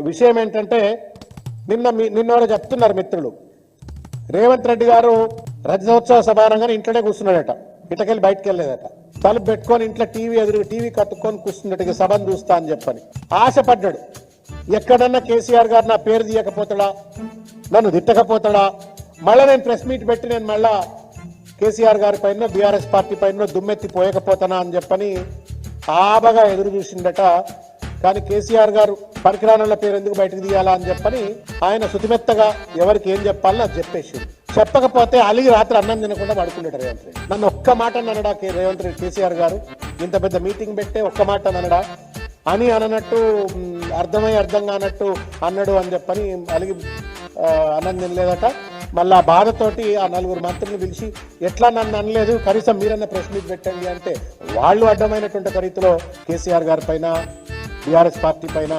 విషయం ఏంటంటే నిన్న మీ నిన్న చెప్తున్నారు మిత్రులు. రేవంత్ రెడ్డి గారు రజనోత్సవ సమానంగా ఇంట్లోనే కూర్చున్నాడట. ఇటకెళ్ళి బయటకు వెళ్ళలేదట తలుపు పెట్టుకొని ఇంట్లో టీవీ ఎదురు టీవీ కట్టుకొని కూర్చున్నట్టుగా సభను చూస్తా అని చెప్పని. ఆశపడ్డాడు. ఎక్కడన్నా కేసీఆర్ గారు నా పేరు తీయకపోతాడా? నన్ను తిట్టకపోతాడా? మళ్ళీ నేను ప్రెస్ మీట్ పెట్టి నేను మళ్ళా కేసీఆర్ గారి పైన బీఆర్ఎస్ పార్టీ పైన దుమ్మెత్తి పోయకపోతానా అని చెప్పని ఆబగా ఎదురు చూసిండట కానీ కేసీఆర్ గారు పరికరాల పేరు ఎందుకు బయటకు తీయాలా అని చెప్పని ఆయన శుతిమెత్తగా ఎవరికి ఏం చెప్పాలో అది చెప్పేసి చెప్పకపోతే అలిగి రాత్రి అన్నం తినకుండా పడుకున్నాడు రేవంత్ రెడ్డి. నన్ను ఒక్క మాట అనడా కే- రేవంత్ రెడ్డి కేసీఆర్ గారు? ఇంత పెద్ద మీటింగ్ పెట్టే ఒక్క మాట అనడా? అని అననట్టు అర్థమై అర్థం కానట్టు అన్నాడు అని చెప్పని అలిగి అన్నం తినలేదట. మళ్ళీ ఆ బాధతోటి ఆ నలుగురు మంత్రులను పిలిచి ఎట్లా నన్ను అనలేదు? కనీసం మీరన్న ప్రెస్ మీట్ పెట్టండి అంటే వాళ్ళు అడ్డమైనటువంటి రీతిలో కేసీఆర్ గారి పైన టీఆర్ఎస్ పార్టీ పైన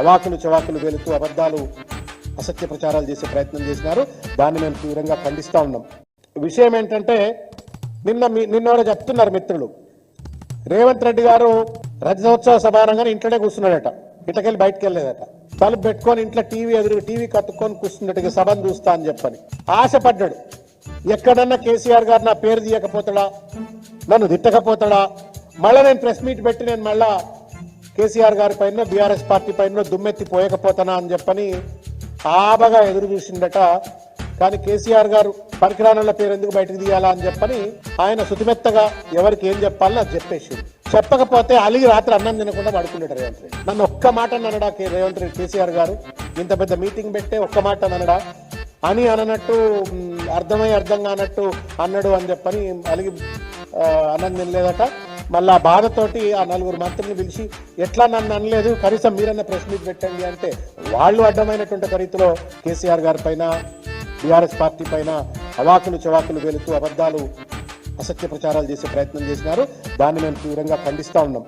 అవాకులు చవాకులు వెళుతూ అబద్ధాలు అసత్య ప్రచారాలు చేసే ప్రయత్నం చేసినారు. దాన్ని మేము తీవ్రంగా ఖండిస్తూ ఉన్నాం. విషయం ఏంటంటే నిన్న మీ నిన్న కూడా చెప్తున్నారు మిత్రులు. రేవంత్ రెడ్డి గారు రజనోత్సవ సమానంగా ఇంట్లోనే కూర్చున్నాడట. ఇటకెళ్ళి బయటకు వెళ్ళలేదట తలుపు పెట్టుకొని ఇంట్లో టీవీ ఎదురు టీవీ కట్టుకొని కూర్చున్నట్టుగా సభను చూస్తా అని చెప్పని. ఆశపడ్డాడు. ఎక్కడన్నా కేసీఆర్ గారు నా పేరు తీయకపోతాడా? నన్ను తిట్టకపోతాడా? మళ్ళా నేను ప్రెస్ మీట్ పెట్టి నేను మళ్ళా కేసీఆర్ గారి పైన బీఆర్ఎస్ పార్టీ పైన దుమ్మెత్తి పోయకపోతానా అని చెప్పని ఆబగా ఎదురు చూసిందట. కానీ కేసీఆర్ గారు పరికరాల పేరు ఎందుకు బయటకు తీయాలా అని చెప్పని ఆయన శుతిమెత్తగా ఎవరికి ఏం చెప్పాలో అది చెప్పేసి చెప్పకపోతే అలిగి రాత్రి అన్నం తినకుండా పడుకున్నాడు రేవంత్ రెడ్డి. నన్ను ఒక్క మాట అనడా రేవంత్ రెడ్డి కేసీఆర్ గారు? ఇంత పెద్ద మీటింగ్ పెట్టే ఒక్క మాట అనడా? అని అననట్టు అర్థమై అర్థం కానట్టు అన్నాడు అని చెప్పని అలిగి అన్నం తినలేదట. మళ్ళీ ఆ బాధతోటి ఆ నలుగురు మంత్రిని పిలిచి ఎట్లా నన్ను అనలేదు? కనీసం మీరన్న ప్రెస్ మీట్ పెట్టండి అంటే వాళ్ళు అడ్డమైనటువంటి రీతిలో కేసీఆర్ గారి పైన బీఆర్ఎస్ పార్టీ పైన అవాకులు చవాకులు వెళుతూ అబద్ధాలు అసత్య ప్రచారాలు చేసే ప్రయత్నం చేసినారు. దాన్ని మేము తీవ్రంగా ఖండిస్తూ ఉన్నాం.